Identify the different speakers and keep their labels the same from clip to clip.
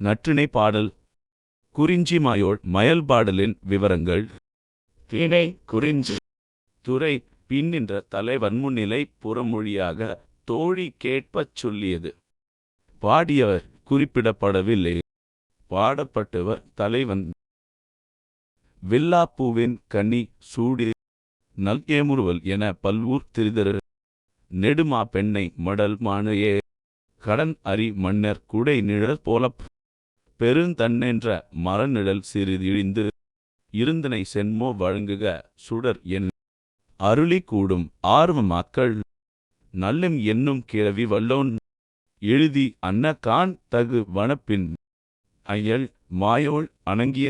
Speaker 1: நற்றிணை பாடல். குறிஞ்சி மாயோள் மயல்பாடலின் விவரங்கள்.
Speaker 2: திணை குறிஞ்சி.
Speaker 1: துறை பின்னின்ற தலைவன் முன்னிலை புறமொழியாக தோழி கேட்பச் சொல்லியது. பாடியவர் குறிப்பிடப்படவில்லை. பாடப்பட்டவர் தலைவன். வில்லாப்பூவின் கன்னி சூடி நல்கேமுறுவல் என பல்வூர் திரிதரு. நெடுமா பெண்ணை மடல் மானையே. கடன் அரி மன்னர் குடை நிழல் போலப் பெருந்தன்னென்ற மரநிழல் சிறிதிழிந்து இருந்தனை சென்மோ வழங்குக சுடர் என் அருளி கூடும் ஆர்வ மக்கள் நல்லெம் என்னும் கிழவி வல்லோன் எழுதி அன்ன கான் தகு வனப்பின் அயல் மாயோள் அணங்கிய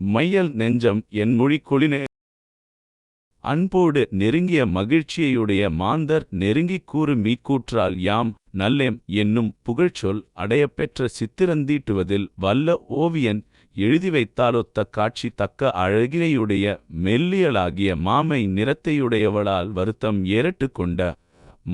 Speaker 1: மையல் நெஞ்சம் என் மொழி கொளினே. அன்போடு நெருங்கிய மகிழ்ச்சியையுடைய மாந்தர் நெருங்கிக் கூறு மீக்கூற்றால் யாம் நல்லேம் என்னும் புகழ்ச்சொல் அடையப்பெற்ற சித்திரந்தீட்டுவதில் வல்ல ஓவியன் எழுதி வைத்தாலொத்த காட்சி தக்க அழகினையுடைய மெல்லியலாகிய மாமை நிறத்தையுடையவளால் வருத்தம் ஏறட்டு கொண்ட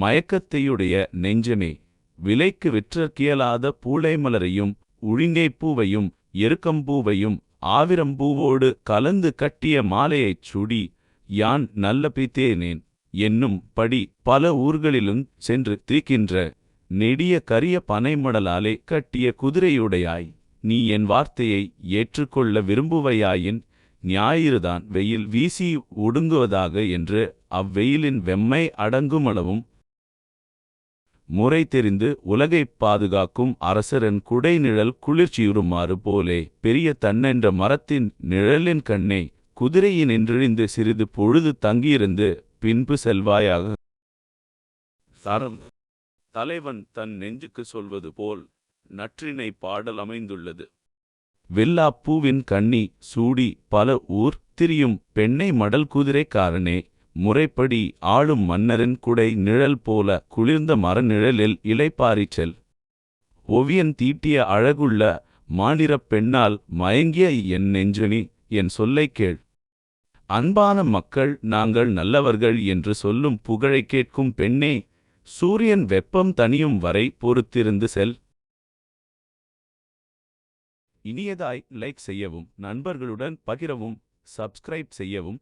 Speaker 1: மயக்கத்தையுடைய நெஞ்சமே. விலைக்கு விற்றற்கியலாத பூளைமலரையும் உழிஞைப் பூவையும் எருக்கம்பூவையும் ஆவிரம்பூவோடு கலந்து கட்டிய மாலையைச் சுடி யான் நல்ல பித்தேனேன் என்னும் படி பல ஊர்களிலும் சென்று தீக்கின்ற நெடிய கரிய பனைமடலாலே கட்டிய குதிரையுடையாய் நீ என் வார்த்தையை ஏற்றுக்கொள்ள விரும்புவையாயின் ஞாயிறுதான் வெயில் வீசி ஒடுங்குவதாக என்று அவ்வெயிலின் வெம்மை அடங்குமளவும் முறை தெரிந்து உலகைப் பாதுகாக்கும் அரசரன் குடைநிழல் குளிர்ச்சியுறுமாறு போலே பெரிய தன்னென்ற மரத்தின் நிழலின் கண்ணே குதிரையினின்றிழிந்து சிறிது பொழுது தங்கியிருந்து பின்பு செல்வாயாக. சரம் தலைவன் தன் நெஞ்சுக்கு சொல்வது போல் நற்றினை பாடல் அமைந்துள்ளது. வெல்லாப்பூவின் கண்ணி சூடி பல ஊர் திரியும் பெண்ணை மடல் குதிரைக்காரனே முறைப்படி ஆளும் மன்னரின் குடை நிழல் போல குளிர்ந்த மர நிழலில் இலைப்பாரிச்செல் ஒவியன் தீட்டிய அழகுள்ள மாநிறப் பெண்ணால் மயங்கிய என் நெஞ்சனி என் சொல்லைக் கேள். அன்பான மக்கள் நாங்கள் நல்லவர்கள் என்று சொல்லும் புகழைக் கேட்கும் பெண்ணே சூரியன் வெப்பம் தணியும் வரை பொறுத்திருந்து செல். இனியதாய் லைக் செய்யவும் நண்பர்களுடன் பகிரவும் சப்ஸ்கிரைப் செய்யவும்